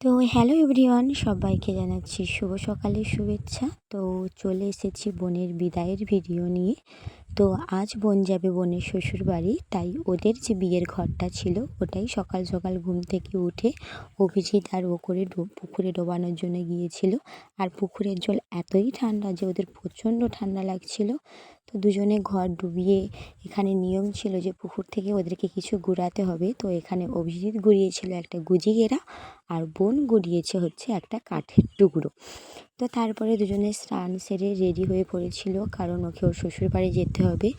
তো hello everyone, সবাইকে জানাচ্ছি শুভ সকালের শুভেচ্ছা। তো চলে এসেছি বোনের বিদায়ের ভিডিও নিয়ে। তো আজ বোন যাবে বোনের শ্বশুর বাড়ি, তাই ওদের যে বিয়ের ঘরটা ছিল ওটাই সকাল সকাল ঘুম থেকে উঠে অভিজিৎ আর ও করে পুকুরে ডোবানোর জন্য গিয়েছিল। আর পুকুরের জল এতই ঠান্ডা যে ওদের প্রচণ্ড ঠান্ডা লাগছিল। তো দুজনে ঘর ডুবিয়ে এখানে নিয়ম ছিল যে পুকুর থেকে ওদেরকে কিছু গুড়াতে হবে। তো এখানে অভিজিৎ গুড়িয়েছিল একটা গুজি গেরা আর বোন গুড়িয়েছে হচ্ছে একটা কাঠের টুকরো। তো তারপরে দুজনে স্নান সেরে রেডি হয়ে পড়েছিল, কারণ ওকে ওর শ্বশুর বাড়ি যেতে হবে।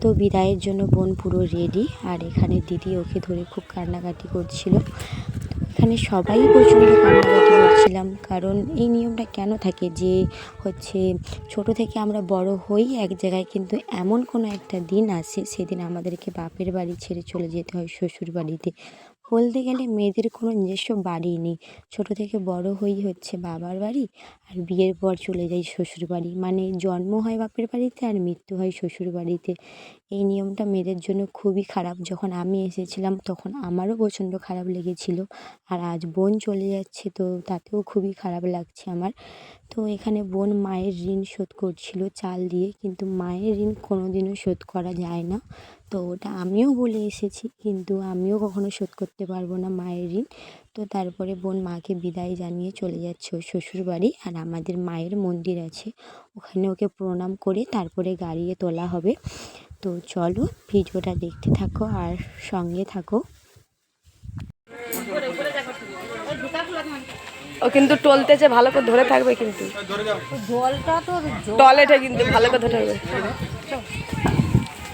তো বিদায়ের জন্য বোন পুরো রেডি আর এখানে দিদি ওকে ধরে খুব কান্নাকাটি করছিল। এখানে সবাই প্রচণ্ড কান্নাকাটি করছিলাম, কারণ এই নিয়মটা কেন থাকে যে হচ্ছে ছোট থেকে আমরা বড় হই এক জায়গায়, কিন্তু এমন কোনো একটা দিন আসে সেদিন আমাদেরকে বাপের বাড়ি ছেড়ে চলে যেতে হয় শ্বশুর বাড়িতে বলতে গেলে মেয়েদের কোনো নিজস্ব বাড়ি নেই। ছোট থেকে বড় হই হচ্ছে বাবার বাড়ি আর বিয়ের পর চলে যাই শ্বশুর বাড়ি। মানে জন্ম হয় বাপের বাড়িতে আর মৃত্যু হয় শ্বশুর বাড়িতে। এই নিয়মটা মেয়েদের জন্য খুবই খারাপ। যখন আমি এসেছিলাম তখন আমারও প্রচণ্ড খারাপ লেগেছিল। আর আজ বোন চলে যাচ্ছে তো তাতেও খুবই খারাপ লাগছে আমার। তো এখানে বোন মায়ের ঋণ শোধ করছিল চাল দিয়ে। কিন্তু মায়ের ঋণ কোনো দিনও শোধ করা যায় না। তো ওটা আমিও বলে এসেছি কিন্তু আমিও কখনো শোধ করতে পারব না মায়ের ঋণ। তো তারপরে বোন মাকে বিদায় জানিয়ে চলে যাচ্ছে ওর শ্বশুর বাড়ি আর আমাদের মায়ের মন্দির আছে। ওখানে ওকে প্রণাম করে তারপরে গাড়িয়ে তোলা হবে। তো চলো ভিডিওটা দেখতে থাকো আর সঙ্গে থাকো। ও কিন্তু টলতেছে ভালো করে ধরে থাকবে কিন্তু। জলটা তো টয়লেটে কিন্তু ভালো করে ধরে থাকবে।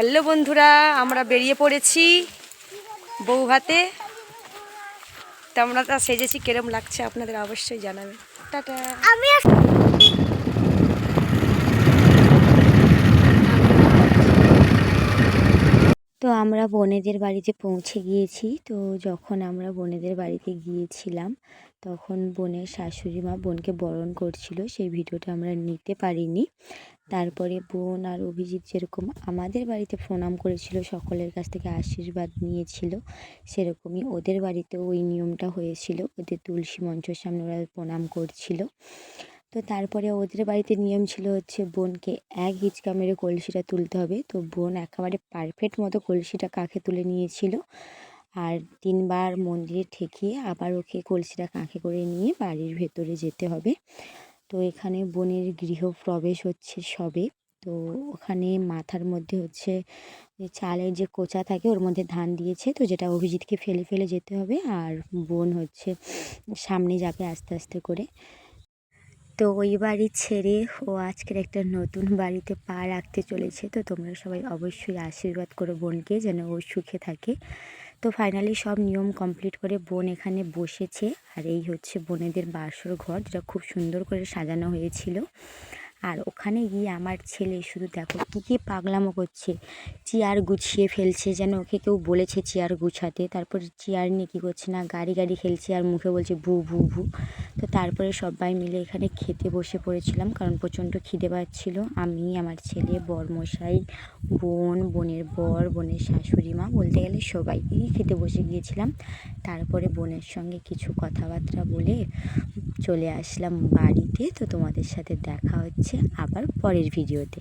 হ্যালো বন্ধুরা আমরা বেরিয়ে পড়েছি বউ ভাতে। তো আমরা তা সেজেছি কেরম লাগছে আপনাদের অবশ্যই জানাবেন টাটা। আমি তো আমরা বোনেদের বাড়িতে পৌঁছে গিয়েছি। তো যখন আমরা বোনেদের বাড়িতে গিয়েছিলাম তখন বোনের শাশুড়ি মা বোনকে বরণ করছিল, সেই ভিডিওটা আমরা নিতে পারিনি। তারপরে বোন আর অভিজিৎ যেরকম আমাদের বাড়িতে প্রণাম করেছিল, সকলের কাছ থেকে আশীর্বাদ নিয়েছিল, সেরকমই ওদের বাড়িতেও ওই নিয়মটা হয়েছিল। ওদের তুলসী মঞ্চের সামনে ওরা প্রণাম করছিল। তো তারপরে ওদের বাড়িতে নিয়ম ছিল হচ্ছে বোনকে এক হিচকা মেরে কলসিটা তুলতে হবে। তো বোন একেবারে পারফেক্ট মতো কলসিটা কাকে তুলে নিয়েছিল। আর তিনবার মন্দিরে ঠেকিয়ে আবার ওকে কলসিটা কাঁখে করে নিয়ে বাড়ির ভেতরে যেতে হবে। তো এখানে বোনের গৃহপ্রবেশ হচ্ছে সবে। তো ওখানে মাথার মধ্যে হচ্ছে চালের যে কোচা থাকে ওর মধ্যে ধান দিয়েছে। তো যেটা অভিজিৎকে ফেলে ফেলে যেতে হবে আর বোন হচ্ছে সামনে যাবে আস্তে আস্তে করে। তো ওই বাড়ি ছেড়ে ও আজকের একটা নতুন বাড়িতে পা রাখতে চলেছে। তো তোমরা সবাই অবশ্যই আশীর্বাদ করো বোনকে যেন ও সুখে থাকে। তো ফাইনালি সব নিয়ম কমপ্লিট করে বোন এখানে বসেছে। আর এই হচ্ছে বোনেদের বাসর ঘর, যেটা খুব সুন্দর করে সাজানো হয়েছিল। আর ওখানে গিয়ে আমার ছেলে শুধু দেখো কী কী পাগলামো করছে। চেয়ার গুছিয়ে ফেলছে যেন ওকে কেউ বলেছে চেয়ার গুছাতে। তারপর চেয়ার নিয়ে কী করছে না, গাড়ি গাড়ি খেলছে আর মুখে বলছে ভু ভু ভু। তো তারপরে সবাই মিলে এখানে খেতে বসে পড়েছিলাম কারণ প্রচণ্ড খিদে পাচ্ছিল। আমি, আমার ছেলে, বরমশাই, বোন, বোনের বর, বোনের শাশুড়ি মা বলতে গেলে সবাই খেতে বসে গিয়েছিলাম। তারপরে বোনের সঙ্গে কিছু কথাবার্তা বলে চলে আসলাম বাড়িতে। তো তোমাদের সাথে দেখা হচ্ছে আবার পরের ভিডিওতে।